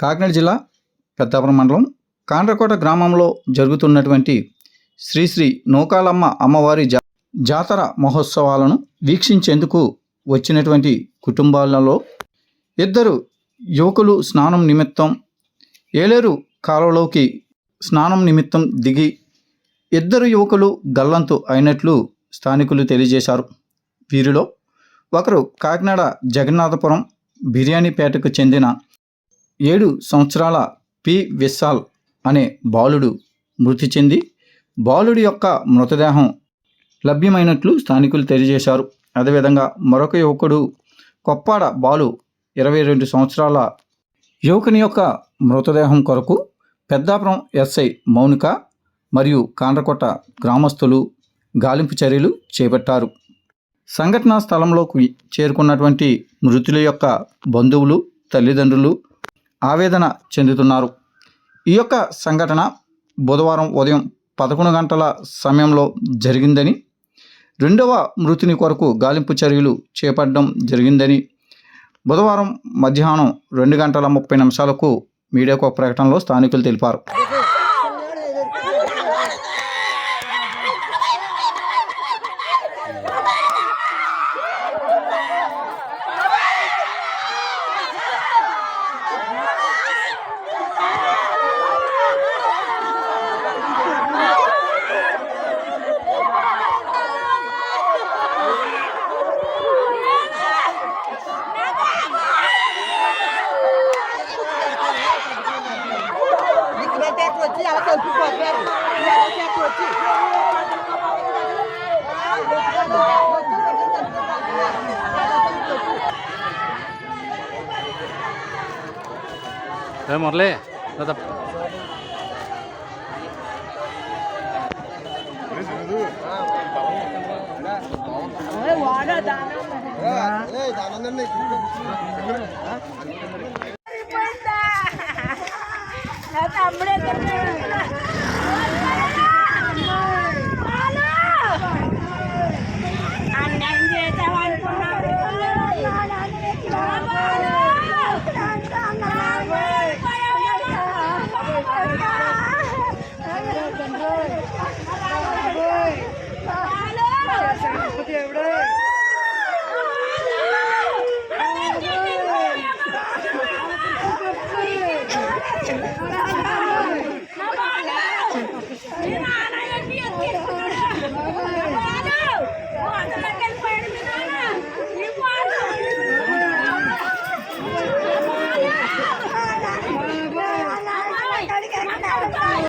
కాకినాడ జిల్లా పెద్దాపురం మండలం కాండ్రకోట గ్రామంలో జరుగుతున్నటువంటి శ్రీశ్రీ నూకాలమ్మ అమ్మవారి జా జాతర మహోత్సవాలను వీక్షించేందుకు వచ్చినటువంటి కుటుంబాలలో ఇద్దరు యువకులు స్నానం నిమిత్తం ఏలేరు కాలువలోకి స్నానం నిమిత్తం దిగి ఇద్దరు యువకులు గల్లంతు అయినట్లు స్థానికులు తెలియజేశారు. వీరిలో ఒకరు కాకినాడ జగన్నాథపురం బిర్యానీపేటకు చెందిన ఏడు సంవత్సరాల పి. విశాల్ అనే బాలుడు మృతి చెంది బాలుడి యొక్క మృతదేహం లభ్యమైనట్లు స్థానికులు తెలియజేశారు. అదేవిధంగా మరొక యువకుడు కొప్పాడ బాలు ఇరవై రెండు సంవత్సరాల యువకుని యొక్క మృతదేహం కొరకు పెద్దాపురం ఎస్ఐ మౌనిక మరియు కాండ్రకొట్ట గ్రామస్తులు గాలింపు చర్యలు చేపట్టారు. సంఘటనా స్థలంలోకి చేరుకున్నటువంటి మృతుల యొక్క బంధువులు తల్లిదండ్రులు ఆవేదన చెందుతున్నారు. ఈ యొక్క సంఘటన బుధవారం ఉదయం పదకొండు గంటల సమయంలో జరిగిందని రెండవ మృతిని కొరకు గాలింపు చర్యలు చేపట్టడం జరిగిందని బుధవారం మధ్యాహ్నం రెండు గంటల ముప్పై నిమిషాలకు మీడియాకు ఒక ప్రకటనలో స్థానికులు తెలిపారు. até aqui, ela tá aqui com a terra. E ela quer aqui. Hey Morley, tetap. Hey, wala dana. Hey, dana nanti. ഇവിടെ ഇവിടെ